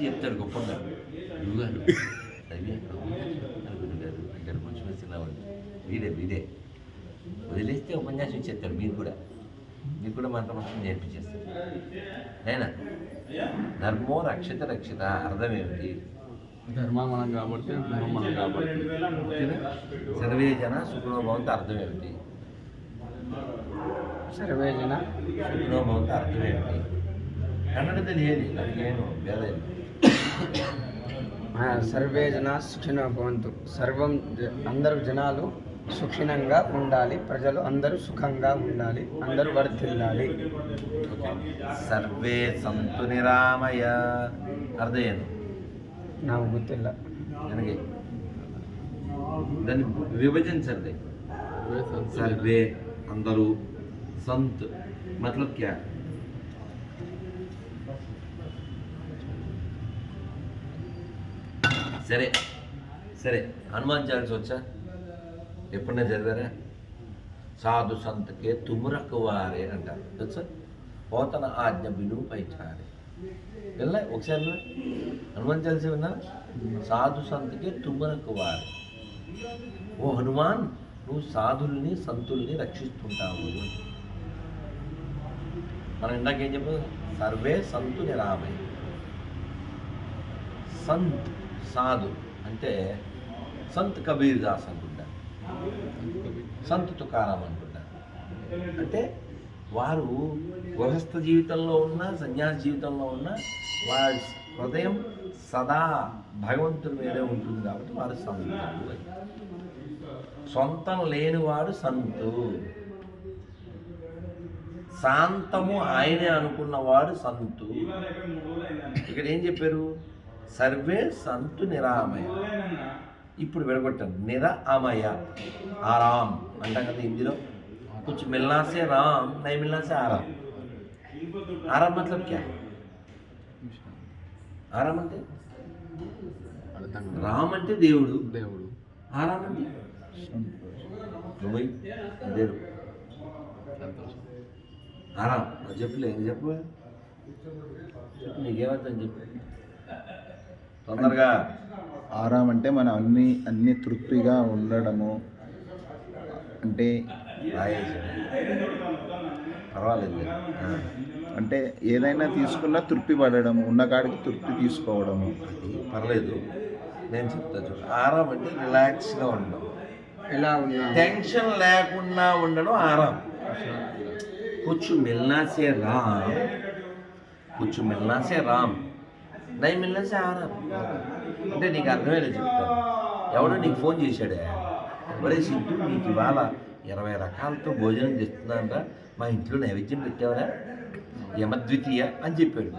మంచి చెప్తాడు గొప్పగా. నువ్వు గారు రవి అనుకుంటు గారు అంటారు మంచి మంచి రావాలి మీరే. వదిలేస్తే ఉపన్యాసం ఇచ్చేస్తారు మీరు కూడా. మీరు కూడా మంత్ర మంత్రం నేర్పించేస్తారు. అయినా ధర్మో రక్షిత రక్షిత అర్థం ఏమిటి? ధర్మమనం కాబట్టి ధర్మమనం కాబట్టి. సర్వే జన సుఖనోభవంత అర్థం ఏమిటి? సర్వే జన సుఖనోభవంత అర్థం ఏమిటి? కన్నడ తెలియదు అది నేను వేద సర్వే జన సుఖినో భవంతు సర్వం జ- అందరూ జనాలు సుఖినంగా ఉండాలి ప్రజలు అందరూ సుఖంగా ఉండాలి అందరూ వర్ధిల్లాలి ಸರ್ವೇ ಸಂತು ನಿರಾಮಯ ಅರ್ಧ ಏನು నాకు ಗೊತ್ತಿಲ್ಲ ನನಗೆ దాన్ని విభజించండి సర్వే సంతు సర్వే అందరూ సంత్ మతలబ్ క్యా సరే సరే హనుమాన్ చాలీస వచ్చా ఎప్పుడైనా చదివారా సాధు సంతకే తుమురక్కువారే అంటారు తెలుసా పోతన ఆజ్ఞ బిలువ పైచారే వెళ్ళా ఒకసారి విన్నా? హనుమాన్ చాలీస విన్నా సాధు సంతకే తుమురక్కువారే ఓ హనుమాన్ నువ్వు సాధుల్ని సంతుల్ని రక్షిస్తుంటావు మనం ఇందాక ఏం చెప్పు సర్వే సంతు నిరామయ సంత్ సాధు అంటే సంత్ కబీర్ దాస్ అనుకుంటారు సంత్ తుకారాం అనుకుంటారు అంటే వారు గృహస్థ జీవితంలో ఉన్న సన్యాస జీవితంలో ఉన్న వారి హృదయం సదా భగవంతుని మీదే ఉంటుంది కాబట్టి వారు సంతు సొంతం లేనివాడు సంతు. శాంతము ఆయనే అనుకున్నవాడు సంతు. ఇక్కడ ఏం చెప్పారు? సర్వే సంతు నిరామయ. ఇప్పుడు విడగొట్టారు నిర అమయ ఆరామ్ అంటాం కదా హిందీలో. కొంచెం మిల్లాసే రామ్ నై మిల్లాసే ఆరామ్ ఆరామ్ మతలబ్ క్యా? ఆరామ్ అంటే? రామ్ అంటే దేవుడు. దేవుడు. ఆరామ్ అంటే? దేవుడు ఆరామ్ చెప్పలే చెప్పు నీకేమర్థం చెప్పు. తొందరగా. ఆరాం అంటే మన అన్ని అన్ని తృప్తిగా ఉండడము. అంటే పర్వాలేదు. అంటే ఏదైనా తీసుకున్నా తృప్తి పడడము ఉన్న కాడికి తృప్తి తీసుకోవడము. అది పర్లేదు. నేను చెప్తా చూడ. ఆరాం అంటే రిలాక్స్గా ఉండడం. ఎలా టెన్షన్ లేకుండా ఉండడం ఆరాం. కూర్చు మెల్లాసే రామ్. కూర్చు మిల్లాసే రామ్. నైన్ మిలియన్స్ ఆరా. అంటే నీకు అర్థమయ్యేలా చెప్తాను ఎవడో నీకు ఫోన్ చేశాడే. ఎవరే సింటూ నీకు ఇవాళ ఇరవై రకాలతో భోజనం చేస్తున్నానరా మా ఇంట్లో నైవేద్యం పెట్టావరా. యమద్వితీయ అని చెప్పాడు.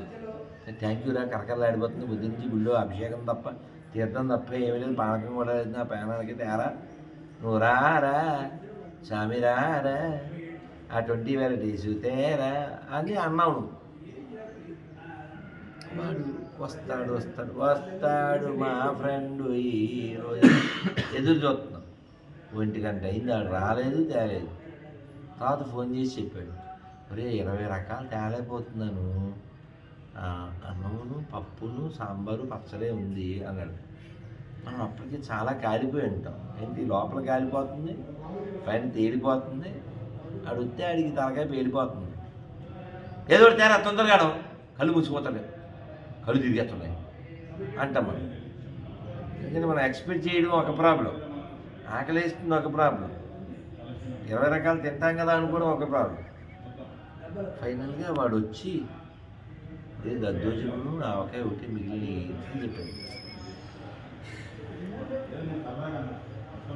థ్యాంక్ యూ రా కరకరలాడిపోతుంది. బుద్ధించి గుళ్ళు అభిషేకం తప్ప తీర్థం తప్ప ఏమీ లేదు. పానకం కూడా లేదు. నా ప్రయాణానికి తేరా నువ్వు రారా స్వామి రారా ఆ ట్వంటీ వెరైటీస్ తేరా అని అన్నావు వస్తాడు వస్తాడు. వస్తాడు మా ఫ్రెండ్ ఈరోజు ఎదురు చూస్తున్నాం. ఒంటి గంట అయింది. ఆడు రాలేదు తేలేదు. తర్వాత ఫోన్ చేసి చెప్పాడు. ఒరే ఇరవై రకాలు తేలేకపోతున్నాను. అన్నమును పప్పును సాంబారు పచ్చడే ఉంది అన్నాడు. మనం అప్పటికి చాలా కాలిపోయి ఉంటాం. ఏంటి? లోపల కాలిపోతుంది. పైన తేలిపోతుంది. అడిగితే అడిగి తలకాయ పేలిపోతుంది. ఏదో తేరా తొందరగా కళ్ళు మూసిపోతాడు కళ్ళు తిరిగేస్తున్నాయి అంటాం మనం ఎందుకంటే మనం ఎక్స్పెక్ట్ చేయడం ఒక ప్రాబ్లం ఆకలిస్తుంది ఒక ప్రాబ్లం ఇరవై రకాలు తింటాం కదా అనుకోవడం ఒక ప్రాబ్లం ఫైనల్గా వాడు వచ్చి ఏ దద్దోజనము ఆవకాయ ఒకటి మిగిలిన అని చెప్పాడు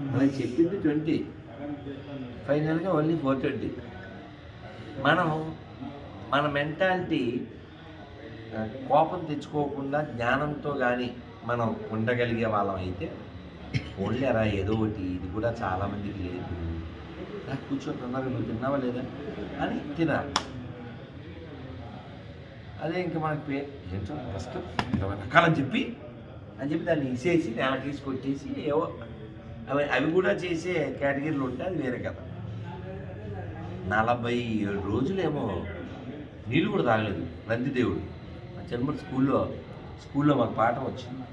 అలా చెప్పింది ట్వంటీ. ఫైనల్గా ఓన్లీ ఫోర్ ట్వంటీ మనం మన మెంటాలిటీ కోపం తెచ్చుకోకుండా జ్ఞానంతో కానీ మనం ఉండగలిగే వాళ్ళం అయితే ఓన్లీ ఏదో ఒకటి ఇది కూడా చాలామందికి లేదు. నాకు కూర్చొని తిన్నారు నువ్వు తిన్నావా లేదా అని తినాలి. అదే ఇంకా మనకి ఏంటో ఫస్ట్ ఇరవై రకాలని చెప్పి అని చెప్పి దాన్ని ఇసేసి నేలకేసి కొట్టేసి ఏవో అవి అవి కూడా చేసే కేటగిరీలు ఉంటే అది వేరే కథ. నలభై ఏడు రోజులేమో నీళ్ళు కూడా తాగలేదు నందిదేవుడు తిరుమల స్కూల్లో స్కూల్లో మాకు పాఠం వచ్చింది.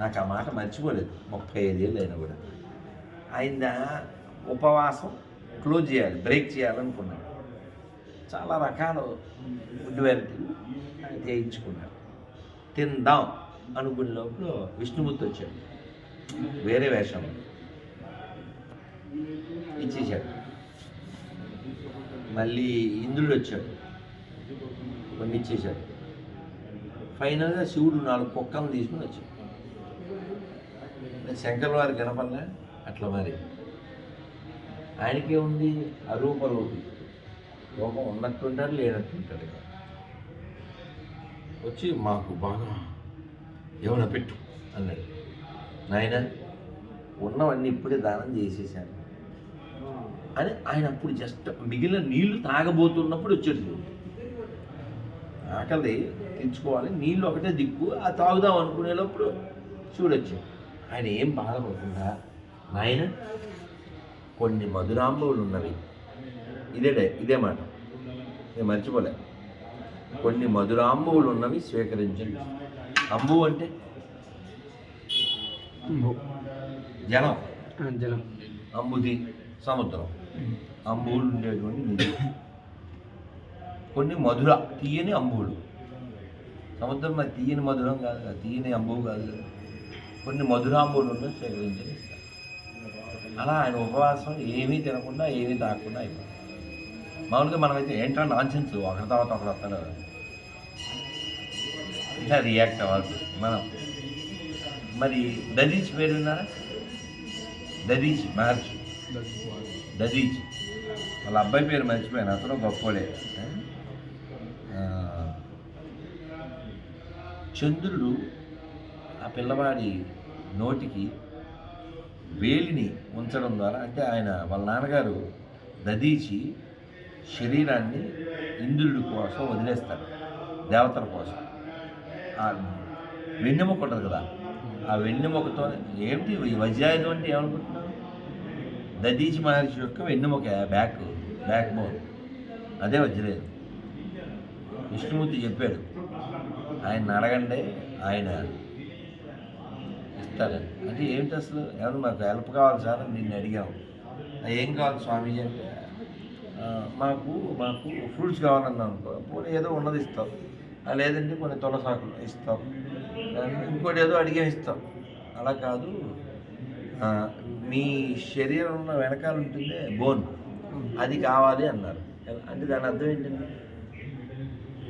నాకు ఆ మాట మర్చిపోలేదు. ముప్పై ఐదేళ్ళు అయినా కూడా. ఆయన ఉపవాసం క్లోజ్ చేయాలి బ్రేక్ చేయాలనుకున్నాడు చాలా రకాల ఫుడ్ వెరైటీలు ఆయన చేయించుకున్నాడు తిందాం అనుకునే లోపల విష్ణుమూర్తి వచ్చాడు. వేరే వేషం. ఇచ్చేసాడు మళ్ళీ ఇంద్రుడు వచ్చాడు. కొన్ని ఇచ్చేశాడు. ఫైనల్గా శివుడు నాలుగు కుక్కలను తీసుకుని వచ్చాడు. శంకర్ వారు కనపడలే? అట్లా మరి. ఆయనకే ఉంది అరూప రూపి లోకం ఉన్నట్టుంటాడు లేనట్టుంటాడు వచ్చి మాకు బాగా ఏమైనా పెట్టు అన్నాడు. నాయన ఉన్నవన్నీ ఇప్పుడే దానం చేసేసాను. అని ఆయన అప్పుడు జస్ట్ మిగిలిన నీళ్ళు తాగబోతున్నప్పుడు వచ్చాడు చూడండి ఆకలి తెచ్చుకోవాలి నీళ్ళు ఒకటే దిక్కు. ఆ తాగుదాం అనుకునేటప్పుడు చూడొచ్చు. ఆయన ఏం బాధపడకుండా నాయన కొన్ని మధురాంబవులు ఉన్నవి. ఇదే ఇదే మాట. నేను మర్చిపోలే. కొన్ని మధురాంబవులు ఉన్నవి స్వీకరించండి. అంబు అంటే? జలం. జలం. అంబుది సముద్రం. అంబువులు ఉండేటువంటి నిధి కొన్ని మధుర తీయని అంబువులు. సముద్రం మరి తీయని మధురం కాదు కదా తీయని అంబువు కాదు కదా. కొన్ని మధురాంబువులు ఉన్న సేకరించని అలా ఆయన ఉపవాసం ఏమీ తినకుండా ఏమీ తాగకుండా అయిపోయింది మామూలుగా మనమైతే ఏంటో నాన్సెన్స్ ఒకరి తర్వాత ఒకరు వస్తాడు. ఇలా రియాక్ట్ అవ్వాల్సి మనం మరి దదీచి పేరు ఉన్నారా దదీచి మహర్షి. దదీచి వాళ్ళ అబ్బాయి పేరు మర్చిపోయాను అతను గొప్పోడే ఆ, చంద్రుడు ఆ పిల్లవాడి నోటికి వేలిని ఉంచడం ద్వారా అంటే ఆయన వాళ్ళ నాన్నగారు దదీచి శరీరాన్ని ఇంద్రుడి కోసం వదిలేస్తాడు దేవతల కోసం. ఆ వెన్నెముక ఉంటుంది కదా ఆ వెన్నెముకతో ఏమిటి వజ్రాయుధం అంటే ఏమనుకుంటున్నాను దదీచి మహర్షి యొక్క వెన్నెముక బ్యాక్ బ్యాక్ బోన్. అదే వజ్రాయుధం. విష్ణుమూర్తి చెప్పాడు ఆయన అడగండి ఆయన ఇస్తారండి అంటే ఏమిటి అసలు? ఏమన్నా మాకు హెల్ప్ కావాలి సార్ నిన్ను అడిగాము ఏం కావాలి స్వామీజీ అంటే మాకు మాకు ఫ్రూట్స్ కావాలన్నాం. అనుకో పోనీ ఏదో ఉన్నది ఇస్తాం. లేదంటే కొన్ని తులసాకులు ఇస్తాం. ఇంకోటి ఏదో అడిగే ఇస్తాం. అలా కాదు. మీ మీ శరీరంలో వెనకాల ఉంటుంది బోన్ అది కావాలి అన్నారు. అంటే దాని అర్థం ఏంటంటే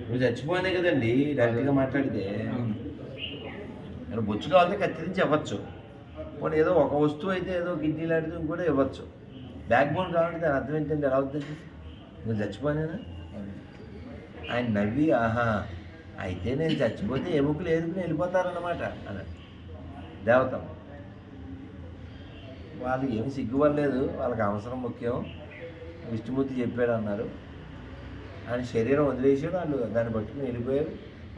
నువ్వు చచ్చిపోయినాయి కదండి డైరెక్ట్గా మాట్లాడితే. బొచ్చు కావాలంటే కత్తిరించి ఇవ్వచ్చు. పోనీ ఏదో ఒక వస్తువు అయితే ఏదో కిడ్నీ లాంటిది కూడా ఇవ్వచ్చు. బ్యాక్ బోన్ కావాలంటే దాని అర్థం ఏంటంటే ఎలా అవుతుంది నువ్వు చచ్చిపోయినా ఆయన నవ్వి ఆహా అయితే నేను చచ్చిపోతే ఎముకలు ఏరుకుని వెళ్ళిపోతారన్నమాట అన్నాడు. దేవతం. వాళ్ళు ఏమి సిగ్గుపడలేదు. వాళ్ళకి అవసరం ముఖ్యం. విష్ణుమూర్తి చెప్పాడు అన్నారు. ఆయన శరీరం వదిలేసాడు వాళ్ళు దాన్ని పట్టుకుని వెళ్ళిపోయారు.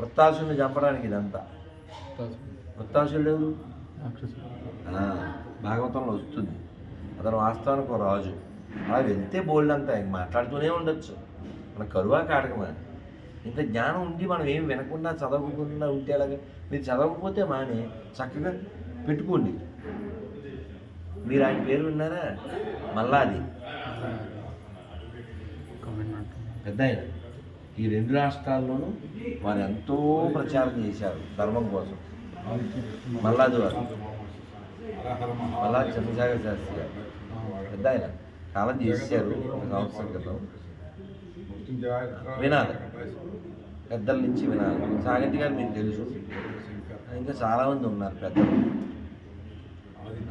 వృత్తాసుని చంపడానికి ఇదంతా. వృత్తాసుడు భాగవతంలో వస్తుంది. అతను వాస్తవానికి ఒక రాజు. అలా వెళ్తే బోల్డ్ అంతా మాట్లాడుతూనే ఉండొచ్చు. మన కరువా కాడకమా ఇంత జ్ఞానం ఉండి మనం ఏం వినకుండా చదవకుండా ఉంటే అలాగే మీరు చదవకపోతే మాని చక్కగా పెట్టుకోండి. మీరు ఆయన పేరు విన్నారా? మల్లాది. పెద్ద ఆయన ఈ రెండు రాష్ట్రాల్లోనూ వారు ఎంతో ప్రచారం చేశారు ధర్మం కోసం. మల్లాది వారు. మల్లా చంద్రశేఖర శాస్త్రి గారు. పెద్ద ఆయన కాలం చేశారు సంవత్సరం క్రితం. వినాలి. పెద్దల నుంచి వినాలి. సాగంటి గారు మీకు తెలుసు. ఇంకా చాలామంది ఉన్నారు పెద్దలు.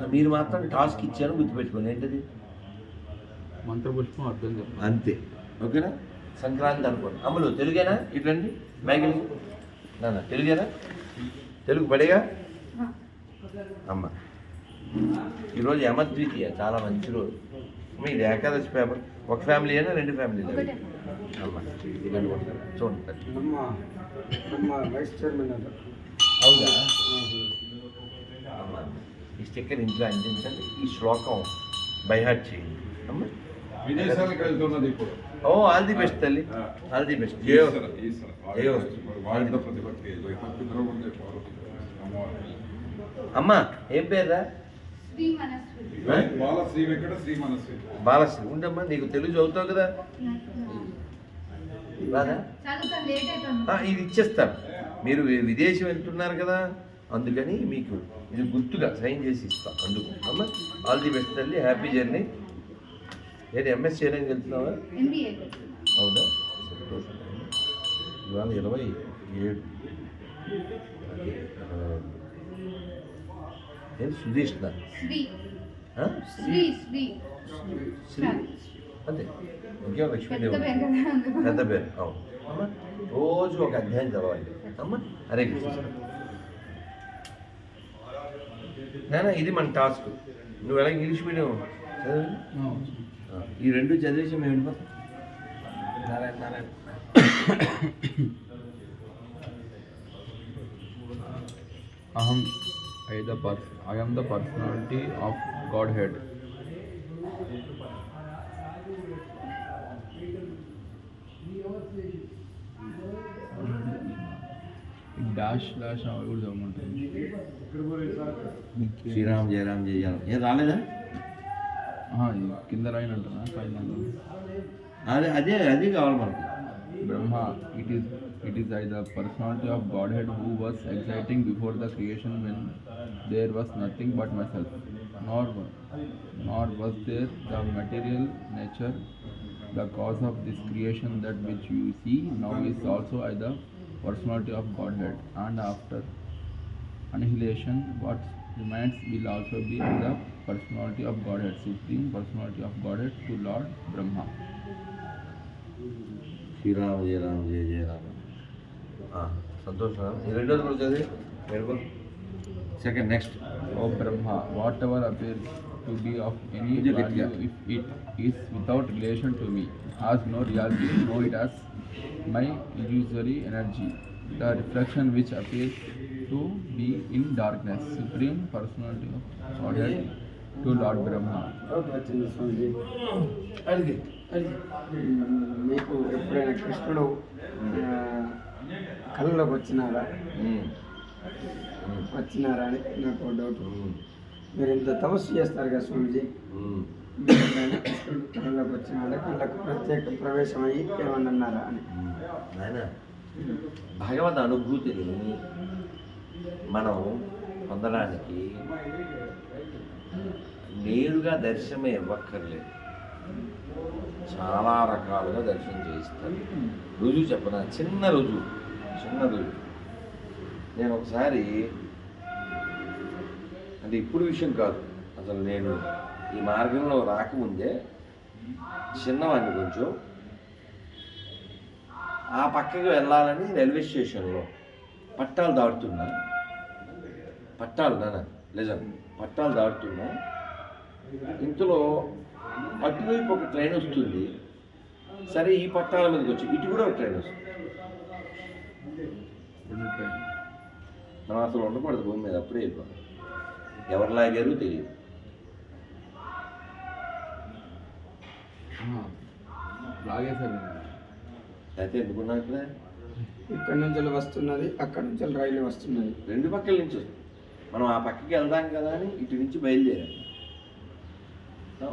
మీరు మాత్రం టాస్క్ ఇచ్చారు గుర్తుపెట్టుకోండి. ఏంటది? మంత్రపుష్పం అర్థం అంతే. ఓకేనా? సంక్రాంతి అనుకోండి. అమ్ములు తెలుగేనా? ఇట్లండి. మ్యాగిల్ నాన్న తెలుగేనా? తెలుగు పడేగా? అమ్మ. ఈరోజు యమద్వితీయ చాలా మంచి రోజు. మీది ఏకాదశి పేపర్. ఒక ఫ్యామిలీ అయినా రెండు ఫ్యామిలీ చూడండి. అవునా? అమ్మ ఈ స్టిక్కర్ ఇంట్లో అందించండి. ఈ శ్లోకం బైహార్ట్ చేయండి. అమ్మ. విదేశాలకు వెళ్తున్నది ఇప్పుడు. ఓ ఆల్ ది బెస్ట్ తల్లి ఆల్ ది బెస్ట్ ఏ ఈశ్వర ఈశ్వర ఏ అమ్మ పేరా శ్రీ మనస్వి బాల శ్రీ వెంకట శ్రీ మనస్వి బాలశ్రీ ఉండమ్మా నీకు తెలుగు చదువుతావు కదా రాదా ఆ, ఇది ఇచ్చేస్తాను మీరు విదేశం వెళ్తున్నారు కదా అందుకని మీకు ఇది గుర్తుగా సైన్ చేసి ఇస్తాం అందుకు అమ్మ ఆల్ ది బెస్ట్ తల్లి హ్యాపీ జర్నీ ఏంటి ఎంఎస్ చేయడానికి వెళ్తున్నావా? ఎంబీఏ అవునా? సంతోషం. ఇవాళ ఇరవై ఏడు. ఏం సుధీష్ నా? శ్రీ. ఆ? శ్రీ శ్రీ. శ్రీ. అంతే. ఇంకేం లక్ష్మీదేవి పెద్ద పేరు అవును. అమ్మ రోజు ఒక అధ్యాయం చదవాలి. అమ్మ హరే కృష్ణ. నాన్న ఇది మన టాస్క్. నువ్వు ఎలా ఇంగ్లీష్ మీడియం చదివి ఈ రెండు చదివేసి మేము వెళ్ళిపోతాం Narayana Narayana Aham, I the pers- I am the personality of Godhead. Dash dash అవి కూడా చదవమంటుంది శ్రీరామ్ జయరామ్ జయ జయరామ్ ఏం రాలేదా ఆహా, ఇది కింద రాయన అంటున్నా పైన అదే అదే అదే కావాలి మనకి Brahma, it is it is I the personality of Godhead who was exciting before the creation when there was nothing but myself, nor nor was there the material nature, the cause of this creation that which you see now is also I the personality of Godhead, and after annihilation, what Humans will also be the personality of Godhead, supreme personality of Godhead to Lord Brahma. Shri Ram जय राम जय जय राम हाँ संतोष Ram riddle बोल जैसे मेरे को second next O Brahma whatever appears to be of any value if it is without relation to me, has no reality, know it as my illusory energy. The reflection which appears to be in darkness, supreme personality of Godhead to Lord Brahma. Doubt వచ్చింది స్వామిజీ. అడిగి మ్మ్, మీకు ఎప్పుడైనా కృష్ణుడు కళ్ళలోకి వచ్చినారా? వచ్చినారా అని నాకు డౌట్ మీరు ఇంత తపస్సు చేస్తారు కదా స్వామిజీ? కళ్ళలోకి వచ్చినారా? కళ్ళకు ప్రత్యేక ప్రవేశం అయ్యి ఏమన్నా అన్నారా అని భగవద్ అనుభూతిని మనం పొందడానికి నేరుగా దర్శనమే ఇవ్వక్కర్లేదు. చాలా రకాలుగా దర్శనం చేయిస్తారు. రుజువు చెప్పనా? చిన్న రుజువు. చిన్న రుజువు. నేను ఒకసారి అంటే ఇప్పుడు విషయం కాదు. అసలు నేను ఈ మార్గంలో రాకముందే చిన్నవాడిని కొంచెం ఆ పక్కకి వెళ్ళాలని రైల్వే స్టేషన్లో పట్టాలు దాటుతున్నాను పట్టాలు నాన్న నిజం. పట్టాలు దాటుతున్నా. ఇంతలో అటువైపు ఒక ట్రైన్ వస్తుంది. సరే ఈ పట్టాల మీదకి వచ్చి ఇటు కూడా ఒక ట్రైన్ వస్తుంది. మనం అసలు ఉండకూడదు భూమి మీద అప్పుడే వెళ్ళిపోతాం. ఎవరు లాగారు తెలియదు. లాగేశారు అయితే ఎందుకున్నా ఇక్కడ? ఇక్కడి నుంచి వస్తున్నది అక్కడి నుంచి రైలు వస్తున్నది. రెండు పక్కల నుంచి వస్తుంది. మనం ఆ పక్కకి వెళ్దాం కదా అని ఇటు నుంచి బయలుదేరాం.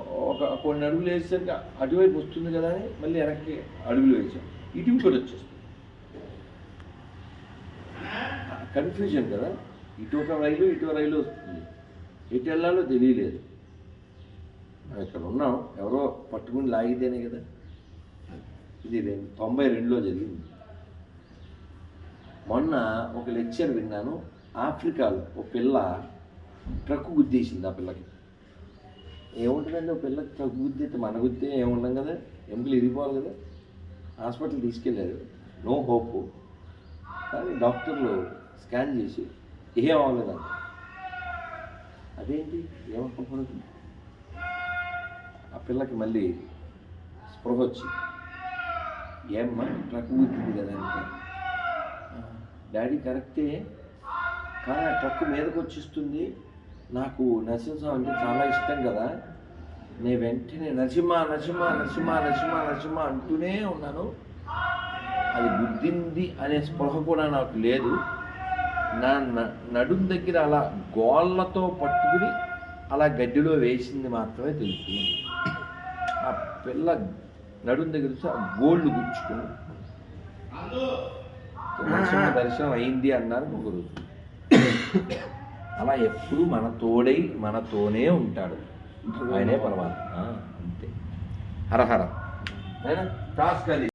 ఒక కొన్ని అడుగులు వేసేసరికి అటువైపు వస్తుంది కదా అని మళ్ళీ వెనక్కి అడుగులు వేసాం. ఇటు ఇంకోటి వచ్చేస్తుంది కన్ఫ్యూజన్ కదా. ఇటు ఒక రైలు ఇటు రైలు వస్తుంది. ఎటు వెళ్ళాలో తెలియలేదు. మనం ఇక్కడ ఉన్నాం. ఎవరో పట్టుకుని లాగితేనే కదా. ఇది తొంభై రెండులో జరిగింది. మొన్న ఒక లెక్చర్ విన్నాను. ఆఫ్రికాలో ఒక పిల్ల ట్రక్కు గుద్దేసింది ఆ పిల్లకి. ఏముంటుందండి ఒక పిల్లకి ట్రక్ గుద్దితే మన గుద్దితే ఏముండం కదా? ఎముకలు ఇరిగిపోవాలి కదా? హాస్పిటల్ తీసుకెళ్ళారు. No hope. కానీ డాక్టర్లు స్కాన్ చేసి ఏం అవ్వలేదంట అదేంటి? ఏమనుకోకూడదు ఆ పిల్లకి మళ్ళీ స్పృహ వచ్చి ఏమ్మా ట్రక్ గుద్దింది కదా డాడీ కరెక్టే కానీ ఆ ట్రక్ మీదకి వచ్చిస్తుంది. నాకు నరసింహస్వామి అంటే చాలా ఇష్టం కదా. నేను వెంటనే నరసింహ నరసింహ నరసింహ నరసింహ నరసింహ అంటూనే ఉన్నాను. అది గుద్దింది అనే స్పృహ కూడా నాకు లేదు. నా న- నడుం దగ్గర అలా గోళ్ళతో పట్టుకుని అలా గడ్డిలో వేసింది మాత్రమే తెలుసు ఆ పిల్ల నడుం దగ్గర ఆ గోళ్ళు గుచ్చుకుని నరసింహ దర్శనం అయింది అన్నారు ఒకరోజు. అలా ఎప్పుడు మన తోడై మనతోనే ఉంటాడు. ఆయనే పరమాత్మ. అంతే. హర టాస్క్ అది.